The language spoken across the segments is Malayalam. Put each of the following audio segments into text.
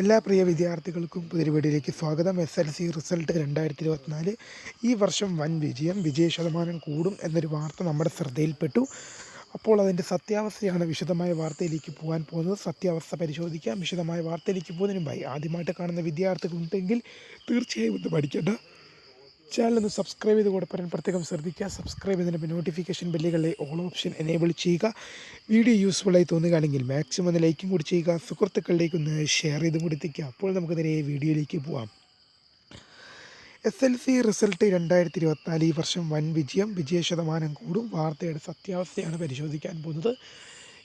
എല്ലാ പ്രിയ വിദ്യാർത്ഥികൾക്കും വീഡിയോയിലേക്ക് സ്വാഗതം. എസ് എൽ സി റിസൾട്ട് രണ്ടായിരത്തി ഇരുപത്തിനാല് ഈ വർഷം വൻ വിജയം വിജയ ശതമാനം കൂടും എന്നൊരു വാർത്ത നമ്മുടെ ശ്രദ്ധയിൽപ്പെട്ടു. അപ്പോൾ അതിന്റെ സത്യാവസ്ഥയാണ് വിശദമായ വാർത്തയിലേക്ക് പോകാൻ പോകുന്നത്. സത്യാവസ്ഥ പരിശോധിക്കാം. വിശദമായ വാർത്തയിലേക്ക് പോകുന്നതിന് മുമ്പായി ആദ്യമായിട്ട് കാണുന്ന വിദ്യാർത്ഥികളുണ്ടെങ്കിൽ തീർച്ചയായും ഒന്ന് പഠിക്കേണ്ട ചാനൽ ഒന്ന് സബ്സ്ക്രൈബ് ചെയ്ത് കൂടെ പറയാൻ പ്രത്യേകം ശ്രദ്ധിക്കുക. സബ്സ്ക്രൈബ് ചെയ്തതിന് നോട്ടിഫിക്കേഷൻ ബെല്ലുകളിലെ ഓൾ ഓപ്ഷൻ എനേബിൾ ചെയ്യുക. വീഡിയോ യൂസ്ഫുള്ളായി തോന്നുകയാണെങ്കിൽ മാക്സിമം ഒന്ന് ലൈക്കും കൂടി ചെയ്യുക. സുഹൃത്തുക്കളിലേക്ക് ഒന്ന് ഷെയർ ചെയ്തും കൂടി എത്തിക്കുക. അപ്പോൾ നമുക്ക് നേരെ വീഡിയോയിലേക്ക് പോവാം. എസ് എൽ സി റിസൾട്ട് രണ്ടായിരത്തി ഇരുപത്തിനാല് ഈ വർഷം വൻ വിജയം. വിജയ ശതമാനം കൂടും. വാർത്തയുടെ സത്യാവസ്ഥയാണ് പരിശോധിക്കാൻ പോകുന്നത്.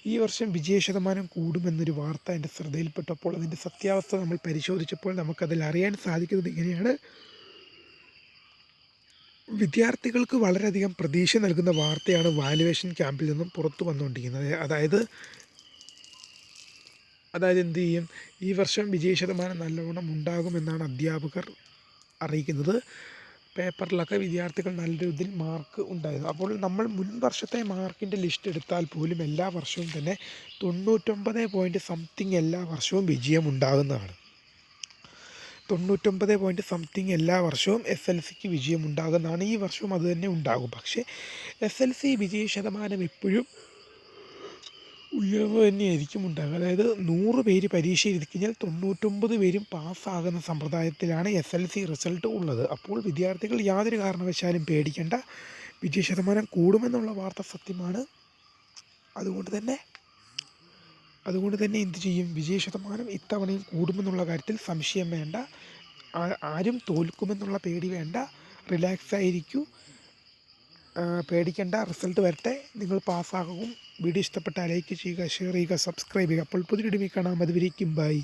ഈ വർഷം വിജയ ശതമാനം കൂടുമെന്നൊരു വാർത്ത എന്റെ ശ്രദ്ധയിൽപ്പെട്ടപ്പോൾ അതിന്റെ സത്യാവസ്ഥ നമ്മൾ പരിശോധിച്ചപ്പോൾ നമുക്കതിൽ അറിയാൻ സാധിക്കുന്നത് ഇങ്ങനെയാണ്. വിദ്യാർത്ഥികൾക്ക് വളരെയധികം പ്രതീക്ഷ നൽകുന്ന വാർത്തയാണ് വാലുവേഷൻ ക്യാമ്പിൽ നിന്നും പുറത്തു വന്നുകൊണ്ടിരിക്കുന്നത്. അതായത് അതായത് എന്ത് ചെയ്യും? ഈ വർഷം വിജയ ശതമാനം നല്ലവണ്ണം ഉണ്ടാകുമെന്നാണ് അധ്യാപകർ അറിയിക്കുന്നത്. പേപ്പറിലൊക്കെ വിദ്യാർത്ഥികൾ നല്ല രീതിയിൽ മാർക്ക് ഉണ്ടായിരുന്നു. അപ്പോൾ നമ്മൾ മുൻ വർഷത്തെ മാർക്കിന്റെ ലിസ്റ്റ് എടുത്താൽ പോലും എല്ലാ വർഷവും തന്നെ തൊണ്ണൂറ്റൊമ്പത് പോയിന്റ് സംതിങ് എല്ലാ വർഷവും വിജയം ഉണ്ടാകുന്നതാണ്. തൊണ്ണൂറ്റൊമ്പത് പോയിന്റ് സംതിങ് എല്ലാ വർഷവും എസ് എൽ സിക്ക് വിജയം ഉണ്ടാകുന്നതാണ് ഈ വർഷവും അത് തന്നെ ഉണ്ടാകും. പക്ഷേ എസ് എൽ സി വിജയ ശതമാനം എപ്പോഴും ഉയർന്നു തന്നെയായിരിക്കും ഉണ്ടാകുക അതായത് നൂറ് പേര് പരീക്ഷ എഴുതി കഴിഞ്ഞാൽ തൊണ്ണൂറ്റൊമ്പത് പേരും പാസ്സാകുന്ന സമ്പ്രദായത്തിലാണ് എസ് എൽ സി റിസൾട്ട് ഉള്ളത്. അപ്പോൾ വിദ്യാർത്ഥികൾ യാതൊരു കാരണവശാലും പേടിക്കേണ്ട. വിജയ ശതമാനം കൂടുമെന്നുള്ള വാർത്ത സത്യമാണ്. അതുകൊണ്ട് തന്നെ അതുകൊണ്ട് തന്നെ എന്ത് ചെയ്യും? വിജയ ശതമാനം ഇത്തവണയും കൂടുമെന്നുള്ള കാര്യത്തിൽ സംശയം വേണ്ട. ആരും തോൽക്കുമെന്നുള്ള പേടി വേണ്ട. റിലാക്സ് ആയിരിക്കൂ. പേടിക്കേണ്ട. റിസൾട്ട് വരട്ടെ. നിങ്ങൾ പാസ്സാകും. വീഡിയോ ഇഷ്ടപ്പെട്ടാൽ ലൈക്ക് ചെയ്യുക ഷെയർ ചെയ്യുക സബ്സ്ക്രൈബ് ചെയ്യുക. അപ്പോൾ പുതിയ വീഡിയോ കാണാം. അതുവരേക്കും ബൈ.